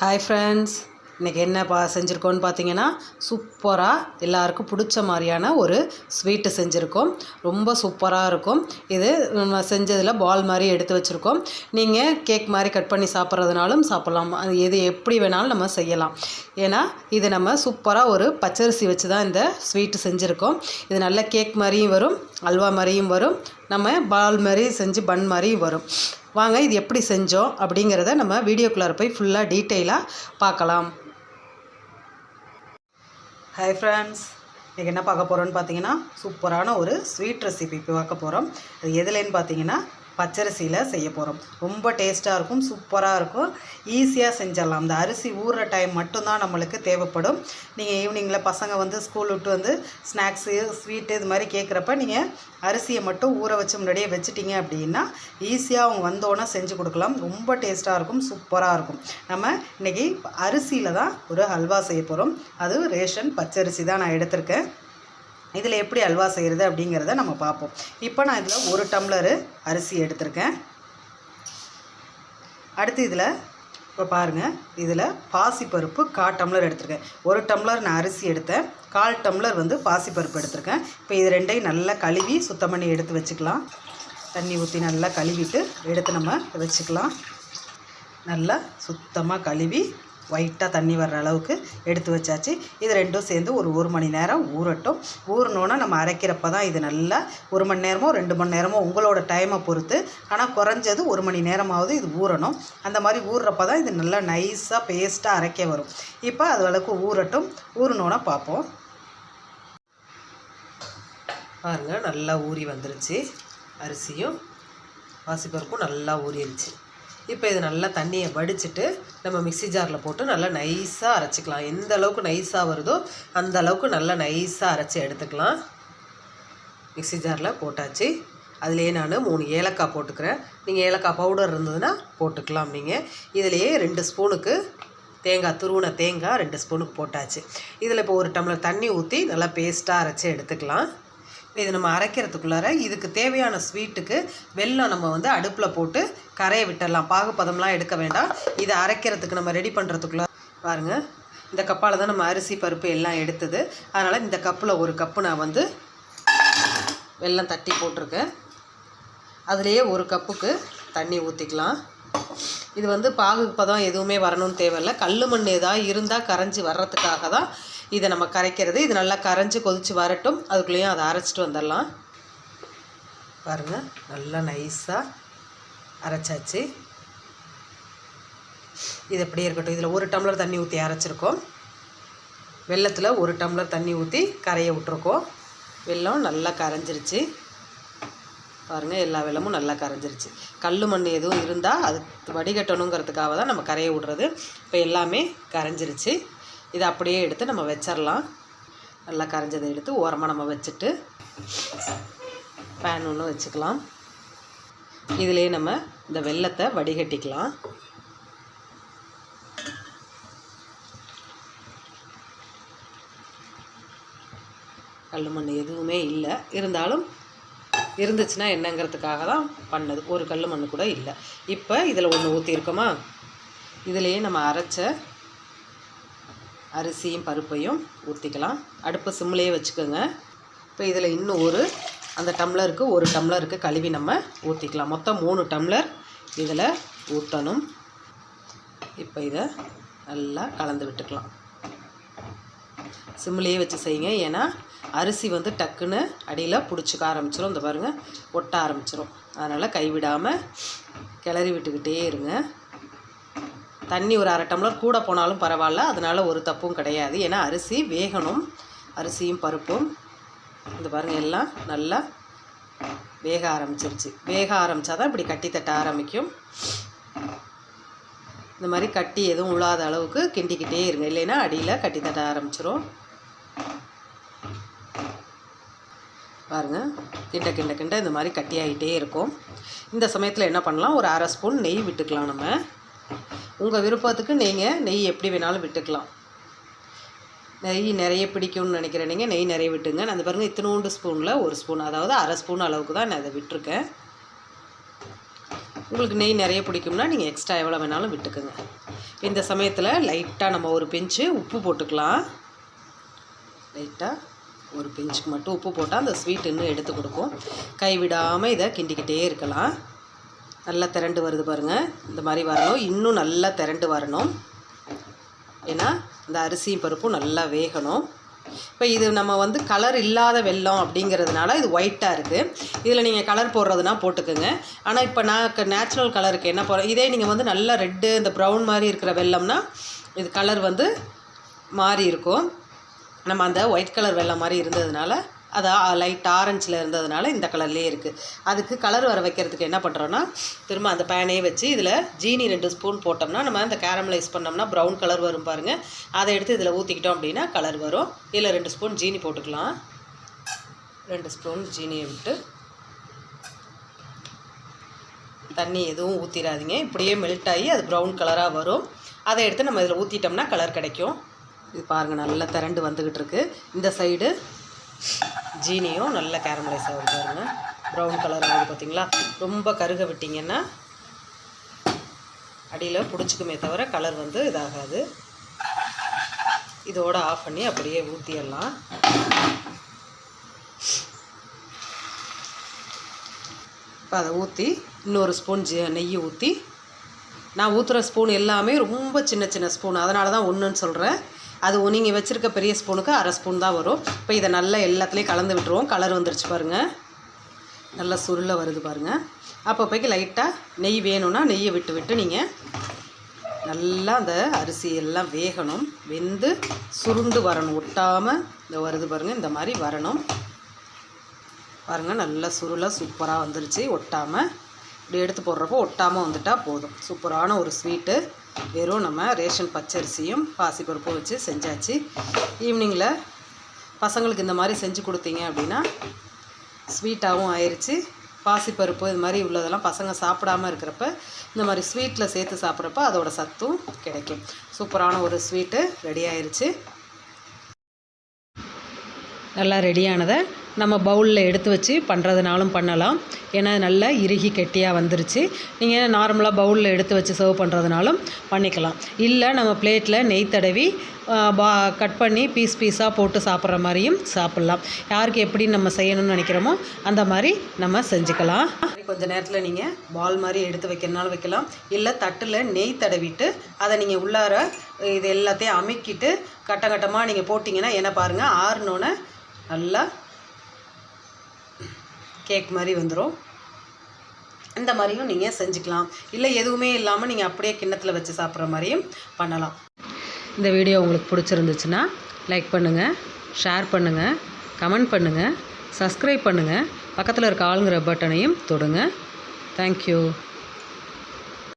Hi friends இன்றைக்கி என்ன பா செஞ்சுருக்கோன்னு பார்த்தீங்கன்னா சூப்பராக எல்லாருக்கும் பிடிச்ச மாதிரியான ஒரு ஸ்வீட்டு செஞ்சுருக்கோம். ரொம்ப சூப்பராக இருக்கும். இது நம்ம செஞ்சதில் பால் மாதிரி எடுத்து வச்சுருக்கோம். நீங்கள் கேக் மாதிரி கட் பண்ணி சாப்பிட்றதுனாலும் சாப்பிட்லாம். அது எது எப்படி வேணாலும் நம்ம செய்யலாம். ஏன்னா இது நம்ம சூப்பராக ஒரு பச்சரிசி வச்சு தான் இந்த ஸ்வீட்டு செஞ்சுருக்கோம். இது நல்ல கேக் மாதிரியும் வரும் அல்வா மாதிரியும் வரும். நம்ம பால் மாதிரி செஞ்சு பன் மாதிரியும் வரும். வாங்க இது எப்படி செஞ்சோம் அப்படிங்கிறத நம்ம வீடியோக்குள்ளார போய் ஃபுல்லாக டீட்டெயிலாக பார்க்கலாம். ஹாய் ஃப்ரெண்ட்ஸ் இன்றைக்கி என்ன பார்க்க போகிறோன்னு பார்த்தீங்கன்னா சூப்பரான ஒரு ஸ்வீட் ரெசிபி இப்போ பார்க்க போகிறோம் அது எதுலேன்னு பார்த்தீங்கன்னா பச்சரிசியில் செய்ய போகிறோம் ரொம்ப டேஸ்ட்டாக இருக்கும் சூப்பராக இருக்கும். ஈஸியாக செஞ்சிடலாம். அந்த அரிசி ஊறுற டைம் மட்டும்தான் நம்மளுக்கு தேவைப்படும். நீங்கள் ஈவினிங்கில் பசங்க வந்து ஸ்கூல் விட்டு வந்து ஸ்நாக்ஸு ஸ்வீட்டு இது மாதிரி கேட்குறப்ப நீங்கள் அரிசியை மட்டும் ஊற வச்சு முன்னாடியே வச்சுட்டிங்க அப்படின்னா ஈஸியாக அவங்க வந்தோன்னே செஞ்சு கொடுக்கலாம். ரொம்ப டேஸ்ட்டாக இருக்கும் சூப்பராக இருக்கும். நம்ம இன்றைக்கி அரிசியில் தான் ஒரு ஹல்வா செய்ய போகிறோம் அது ரேஷன் பச்சரிசி தான் நான் எடுத்திருக்கேன். இதில் எப்படி அல்வா செய்கிறது அப்படிங்கிறத நம்ம பார்ப்போம். இப்போ நான் இதில் ஒரு டம்ளரு அரிசி எடுத்திருக்கேன். அடுத்து இதில் இப்போ பாருங்கள் இதில் பாசிப்பருப்பு கால் டம்ளர் எடுத்திருக்கேன். ஒரு டம்ளர் நான் அரிசி எடுத்தேன். கால் டம்ளர் வந்து பாசிப்பருப்பு எடுத்திருக்கேன். இப்போ இது ரெண்டையும் நல்லா கழுவி சுத்தம் பண்ணி எடுத்து வச்சுக்கலாம். தண்ணி ஊற்றி நல்லா கழுவிட்டு எடுத்து நம்ம வச்சுக்கலாம். நல்லா சுத்தமாக கழுவி ஒயிட்டாக தண்ணி வர்ற அளவுக்கு எடுத்து வச்சாச்சு. இது ரெண்டும் சேர்ந்து ஒரு ஒரு மணி நேரம் ஊறட்டும். ஊறினோன்னா நம்ம அரைக்கிறப்ப தான் இது நல்லா ஒரு மணி நேரமோ ரெண்டு மணி நேரமோ உங்களோட டைமை பொறுத்து. ஆனால் குறைஞ்சது ஒரு மணி நேரமாவது இது ஊறணும். அந்த மாதிரி ஊறுறப்ப தான் இது நல்லா நைஸாக பேஸ்ட்டாக அரைக்க வரும். இப்போ அது அளவுக்கு ஊறட்டும். ஊறினோன்னா பார்ப்போம். பாருங்கள் நல்லா ஊறி வந்துருச்சு. அரிசியும் பாசிப்பருப்பும் நல்லா ஊறிடுச்சு இப்போ இது நல்லா தண்ணியை வடிச்சிட்டு நம்ம மிக்ஸி ஜாரில் போட்டு நல்லா நைஸாக அரைச்சிக்கலாம். எந்த அளவுக்கு நைஸாக வருதோ அந்த அளவுக்கு நல்லா நைஸாக அரைச்சி எடுத்துக்கலாம். மிக்ஸி ஜாரில் போட்டாச்சு. அதுலேயே நான் மூணு ஏலக்காய் போட்டுக்கிறேன். நீங்கள் ஏலக்காய் பவுடர் இருந்ததுன்னா போட்டுக்கலாம் நீங்கள் இதிலையே ரெண்டு ஸ்பூனுக்கு தேங்காய் துருவின தேங்காய் ரெண்டு ஸ்பூனுக்கு போட்டாச்சு. இதில் இப்போ ஒரு டம்ளர் தண்ணி ஊற்றி நல்லா பேஸ்ட்டாக அரைச்சி எடுத்துக்கலாம். இது நம்ம அரைக்கிறதுக்குள்ளார இதுக்கு தேவையான ஸ்வீட்டுக்கு வெல்லம் நம்ம வந்து அடுப்பில் போட்டு கரையை விட்டுடலாம் பாகுப்பதம்லாம் எடுக்க வேண்டாம். இதை அரைக்கிறதுக்கு நம்ம ரெடி பண்ணுறதுக்குள்ள பாருங்கள் இந்த கப்பால் தான் நம்ம அரிசி பருப்பு எல்லாம் எடுத்தது. அதனால் இந்த கப்பில் ஒரு கப்பு நான் வந்து வெல்லம் தட்டி போட்டிருக்கேன். அதுலேயே ஒரு கப்புக்கு தண்ணி ஊற்றிக்கலாம் இது வந்து பாகுக்கு பதம் எதுவுமே வரணும்னு தேவையில்லை. கல் மண் ஏதாவது இருந்தால் கரைஞ்சி வர்றதுக்காக தான் இதை நம்ம கரைக்கிறது. இது நல்லா கரைஞ்சி கொதித்து வரட்டும். அதுக்குள்ளேயும் அதை அரைச்சிட்டு வந்துடலாம். பாருங்கள் நல்லா நைஸாக அரைச்சாச்சு. இது எப்படியே இருக்கட்டும். இதில் ஒரு டம்ளர் தண்ணி ஊற்றி அரைச்சிருக்கோம். வெள்ளத்தில் ஒரு டம்ளர் தண்ணி ஊற்றி கரையை விட்ருக்கோம் வெல்லம் நல்லா கரைஞ்சிருச்சு. பாருங்கள் எல்லா வெள்ளமும் நல்லா கரைஞ்சிருச்சு. கல் மண் எதுவும் இருந்தால் அது வடிகட்டணுங்கிறதுக்காக தான் நம்ம கரையை விட்றது. இப்போ எல்லாமே கரைஞ்சிருச்சு. இதை அப்படியே எடுத்து நம்ம வச்சிடலாம் நல்லா கரைஞ்சதை எடுத்து ஓரமாக நம்ம வச்சுட்டு பேன் ஒன்று வச்சுக்கலாம். இதிலே நம்ம இந்த வெள்ளத்தை வடிகட்டிக்கலாம். கல் மண் எதுவுமே இல்லை. இருந்தாலும் இருந்துச்சுன்னா என்னங்கிறதுக்காக தான் பண்ணது. ஒரு கல் மண் கூட இல்லை. இப்போ இதில் ஒன்று ஊற்றிருக்கோமா இதிலையே நம்ம அரைச்ச அரிசியும் பருப்பையும் ஊற்றிக்கலாம் அடுப்பு சிம்லேயே வச்சுக்கோங்க. இப்போ இதில் இன்னும் ஒரு அந்த டம்ளருக்கு ஒரு டம்ளருக்கு கழுவி நம்ம ஊற்றிக்கலாம் மொத்தம் மூணு டம்ளர் இதில் ஊற்றணும் இப்போ இதை நல்லா கலந்து விட்டுக்கலாம். சிம்லேயே வச்சு செய்யுங்க. ஏன்னா அரிசி வந்து டக்குன்னு அடியில் பிடிச்சிக்க ஆரம்பிச்சிடும் இந்த பாருங்கள் ஒட்ட ஆரம்பிச்சிடும் அதனால் கைவிடாமல் கிளறி விட்டுக்கிட்டே இருங்க. தண்ணி ஒரு அரை டம்ளர் கூட போனாலும் பரவாயில்ல. அதனால் ஒரு தப்பும் கிடையாது. ஏன்னா அரிசி வேகணும். அரிசியும் பருப்பும். இந்த பாருங்கள் எல்லாம் நல்லா வேக ஆரம்பிச்சிருச்சு. வேக ஆரம்பித்தா தான் இப்படி கட்டி தட்ட ஆரம்பிக்கும். இந்த மாதிரி கட்டி எதுவும் உழாத அளவுக்கு கிண்டிக்கிட்டே இருங்க. இல்லைன்னா அடியில் கட்டி தட்ட ஆரம்பிச்சிரும். பாருங்கள் கிண்ட கிண்ட கிண்ட இந்த மாதிரி கட்டியாகிட்டே இருக்கும். இந்த சமயத்தில் என்ன பண்ணலாம்? ஒரு அரை ஸ்பூன் நெய் விட்டுக்கலாம் நம்ம. உங்கள் விருப்பத்துக்கு நீங்கள் நெய் எப்படி வேணாலும் விட்டுக்கலாம். நெய் நிறைய பிடிக்கும்னு நினைக்கிறேன் நீங்கள் நெய் நிறைய விட்டுங்க. நான் அந்த பாருங்கள் இத்தினோண்டு ஸ்பூனில் ஒரு ஸ்பூன் அதாவது அரை ஸ்பூன் அளவுக்கு தான் நான் அதை விட்டுருக்கேன். உங்களுக்கு நெய் நிறைய பிடிக்கும்னா நீங்கள் எக்ஸ்ட்ரா எவ்வளோ வேணாலும் விட்டுக்குங்க. இந்த சமயத்தில் லைட்டாக நம்ம ஒரு பெஞ்சு உப்பு போட்டுக்கலாம். லைட்டாக ஒரு பெஞ்சுக்கு மட்டும் உப்பு போட்டால் அந்த ஸ்வீட் இன்னும் எடுத்து கொடுக்கும். கைவிடாமல் இதை கிண்டிக்கிட்டே இருக்கலாம். நல்லா திரண்டு வருது பாருங்கள் இந்த மாதிரி வரணும். இன்னும் நல்லா திரண்டு வரணும். ஏன்னா இந்த அரிசியும் பருப்பும் நல்லா வேகணும். இப்போ இது நம்ம வந்து கலர் இல்லாத வெல்லம் அப்படிங்கிறதுனால இது ஒயிட்டாக இருக்குது இதில் நீங்கள் கலர் போடுறதுனா போட்டுக்கோங்க. ஆனால் இப்போ நான் நேச்சுரல் கலருக்கு என்ன போடுறேன் இதே நீங்கள் வந்து நல்லா ரெட்டு இந்த ப்ரௌன் மாதிரி இருக்கிற வெள்ளம்னா இது கலர் வந்து மாறி இருக்கும். நம்ம அந்த ஒயிட் கலர் வெள்ளம் மாதிரி இருந்ததுனால அது லைட் ஆரஞ்சில் இருந்ததுனால இந்த கலர்லேயே இருக்குது அதுக்கு கலர் வர வைக்கிறதுக்கு என்ன பண்ணுறோன்னா திரும்ப அந்த பேனையே வச்சு இதில் ஜீனி ரெண்டு ஸ்பூன் போட்டோம்னா நம்ம இந்த கேரமலைஸ் பண்ணோம்னா ப்ரௌன் கலர் வரும் பாருங்கள் அதை எடுத்து இதில் ஊற்றிக்கிட்டோம் அப்படின்னா கலர் வரும். இதில் ரெண்டு ஸ்பூன் ஜீனி போட்டுக்கலாம். ரெண்டு ஸ்பூன் ஜீனியை விட்டு தண்ணி எதுவும் ஊற்றிடாதீங்க இப்படியே மெல்ட் ஆகி அது ப்ரௌன் கலராக வரும். அதை எடுத்து நம்ம இதில் ஊற்றிட்டோம்னா கலர் கிடைக்கும். இது பாருங்கள் நல்லா திரண்டு வந்துக்கிட்டு இருக்குது இந்த சைடு ஜீனியும் நல்ல கேரமலைஸ் ஆகுது பாருங்கள் ப்ரௌன் கலர் ஆகுது பார்த்தீங்களா ரொம்ப கருக விட்டிங்கன்னா அடியில் பிடிச்சிக்குமே தவிர கலர் வந்து இதாகாது. இதோட ஆஃப் பண்ணி அப்படியே ஊற்றிடலாம் இப்போ அதை ஊற்றி இன்னொரு ஸ்பூன் ஜி நெய் ஊற்றி நான் ஊற்றுற ஸ்பூன் எல்லாமே ரொம்ப சின்ன சின்ன ஸ்பூன் அதனால தான் ஒன்றுன்னு சொல்கிறேன் அது நீங்கள் வச்சுருக்க பெரிய ஸ்பூனுக்கு அரை ஸ்பூன் தான் வரும். இப்போ இதை நல்லா எல்லாத்துலேயும் கலந்து விட்டுருவோம். கலர் வந்துருச்சு பாருங்கள் நல்லா சுருள வருது பாருங்கள் அப்போ போய்க்கு லைட்டாக நெய் வேணும்னா நெய்யை விட்டு விட்டு நீங்கள் நல்லா அந்த அரிசி எல்லாம் வேகணும். வெந்து சுருண்டு வரணும். ஒட்டாமல் இந்த வருது பாருங்கள் இந்த மாதிரி வரணும். பாருங்கள் நல்லா சுருளாக சூப்பராக வந்துருச்சு. ஒட்டாமல் இப்படி எடுத்து போடுறப்போ ஒட்டாமல் வந்துட்டால் போதும். சூப்பரான ஒரு ஸ்வீட்டு. வெறும் நம்ம ரேஷன் பச்சரிசியும் பாசிப்பருப்பும் வச்சு செஞ்சாச்சு. ஈவினிங்கில் பசங்களுக்கு இந்த மாதிரி செஞ்சு கொடுத்தீங்க அப்படின்னா ஸ்வீட்டாகவும் ஆயிடுச்சு பாசிப்பருப்பு இது மாதிரி உள்ளதெல்லாம் பசங்க சாப்பிடாம இருக்கிறப்ப இந்த மாதிரி ஸ்வீட்டில் சேர்த்து சாப்பிட்றப்ப அதோட சத்தும் கிடைக்கும். சூப்பரான ஒரு ஸ்வீட்டு ரெடி ஆயிடுச்சு நல்லா ரெடியானதை நம்ம பவுலில் எடுத்து வச்சு பண்ணுறதுனாலும் பண்ணலாம். ஏன்னா நல்லா இறுகி கெட்டியாக வந்துருச்சு. நீங்கள் நார்மலாக பவுலில் எடுத்து வச்சு சர்வ் பண்ணுறதுனாலும் பண்ணிக்கலாம். இல்லை நம்ம பிளேட்டில் நெய் தடவி பா கட் பண்ணி பீஸ் பீஸாக போட்டு சாப்பிட்ற மாதிரியும் சாப்பிட்லாம். யாருக்கு எப்படி நம்ம செய்யணும்னு நினைக்கிறோமோ அந்த மாதிரி நம்ம செஞ்சுக்கலாம். கொஞ்ச நேரத்தில் நீங்கள் பால் மாதிரி எடுத்து வைக்கிறனாலும் வைக்கலாம். இல்லை தட்டில் நெய் தடவிட்டு அதை நீங்கள் உள்ளார இது எல்லாத்தையும் அமுக்கிட்டு கட்ட கட்டமாக நீங்கள் போட்டிங்கன்னா என்ன பாருங்கள் ஆறுனோன்னே நல்லா கேக் மாதிரி வந்துடும் இந்த மாதிரியும் நீங்கள் செஞ்சுக்கலாம். இல்லை எதுவுமே இல்லாமல் நீங்கள் அப்படியே கிண்ணத்தில் வச்சு சாப்பிட்ற மாதிரியும் பண்ணலாம். இந்த வீடியோ உங்களுக்கு பிடிச்சிருந்துச்சுன்னா லைக் பண்ணுங்கள் ஷேர் பண்ணுங்கள் கமெண்ட் பண்ணுங்கள் சப்ஸ்கிரைப் பண்ணுங்கள் பக்கத்தில் இருக்க ஆளுங்கிற பட்டனையும் தொடுங்க. தேங்க்யூ